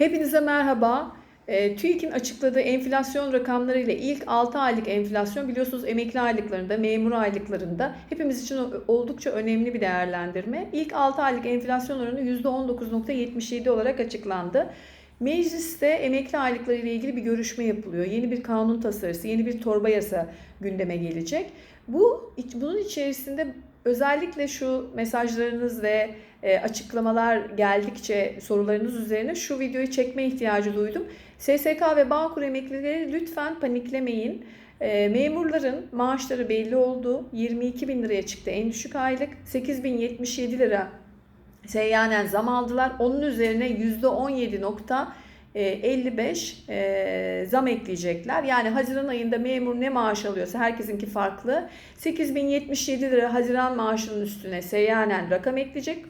Hepinize merhaba. E, TÜİK'in açıkladığı enflasyon rakamları ile ilk 6 aylık enflasyon biliyorsunuz emekli aylıklarında, memur aylıklarında hepimiz için oldukça önemli bir değerlendirme. İlk 6 aylık enflasyon oranı %19.77 olarak açıklandı. Mecliste emekli aylıkları ile ilgili bir görüşme yapılıyor. Yeni bir kanun tasarısı, yeni bir torba yasa gündeme gelecek. Bu bunun içerisinde Özellikle şu mesajlarınız ve e, açıklamalar geldikçe sorularınız üzerine şu videoyu çekme ihtiyacı duydum. SSK ve Bağkur emeklileri lütfen paniklemeyin. E, memurların maaşları belli oldu. 22 bin liraya çıktı en düşük aylık. 8 lira seyyanen zam aldılar. Onun üzerine %17 nokta e, 55 e, zam ekleyecekler. Yani Haziran ayında memur ne maaş alıyorsa herkesinki farklı. 8077 lira Haziran maaşının üstüne seyyanen rakam ekleyecek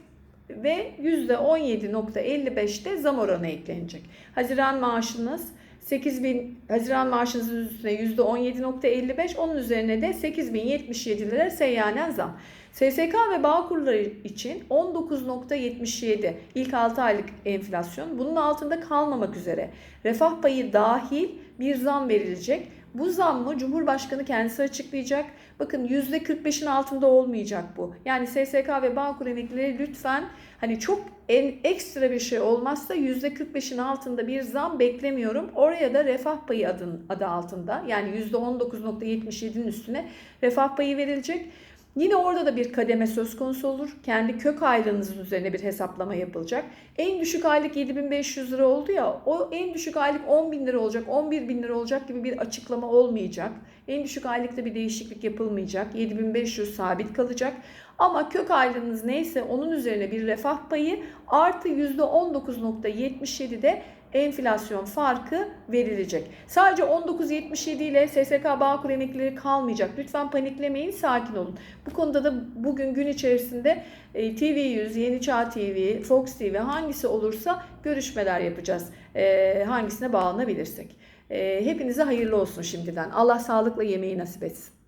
ve %17.55'te zam oranı eklenecek. Haziran maaşınız 8000 Haziran maaşınızın üstüne %17.55 onun üzerine de 8077 lira seyyanen zam. SSK ve Bağkurları için 19.77 ilk 6 aylık enflasyon bunun altında kalmamak üzere refah payı dahil bir zam verilecek. Bu zam mı Cumhurbaşkanı kendisi açıklayacak. Bakın %45'in altında olmayacak bu. Yani SSK ve Bağkur emeklileri lütfen hani çok en ekstra bir şey olmazsa %45'in altında bir zam beklemiyorum. Oraya da refah payı adın, adı altında yani %19.77'nin üstüne refah payı verilecek. Yine orada da bir kademe söz konusu olur. Kendi kök aylığınızın üzerine bir hesaplama yapılacak. En düşük aylık 7500 lira oldu ya o en düşük aylık 10 bin lira olacak 11 bin lira olacak gibi bir açıklama olmayacak. En düşük aylıkta bir değişiklik yapılmayacak. 7500 sabit kalacak. Ama kök aylığınız neyse onun üzerine bir refah payı artı %19.77'de enflasyon farkı verilecek. Sadece 19.77 ile SSK Bağkur emeklileri kalmayacak. Lütfen paniklemeyin, sakin olun. Bu konuda da bugün gün içerisinde e, TV100, Yeni Çağ TV, Fox TV hangisi olursa görüşmeler yapacağız. E, hangisine bağlanabilirsek. E, hepinize hayırlı olsun şimdiden. Allah sağlıkla yemeği nasip etsin.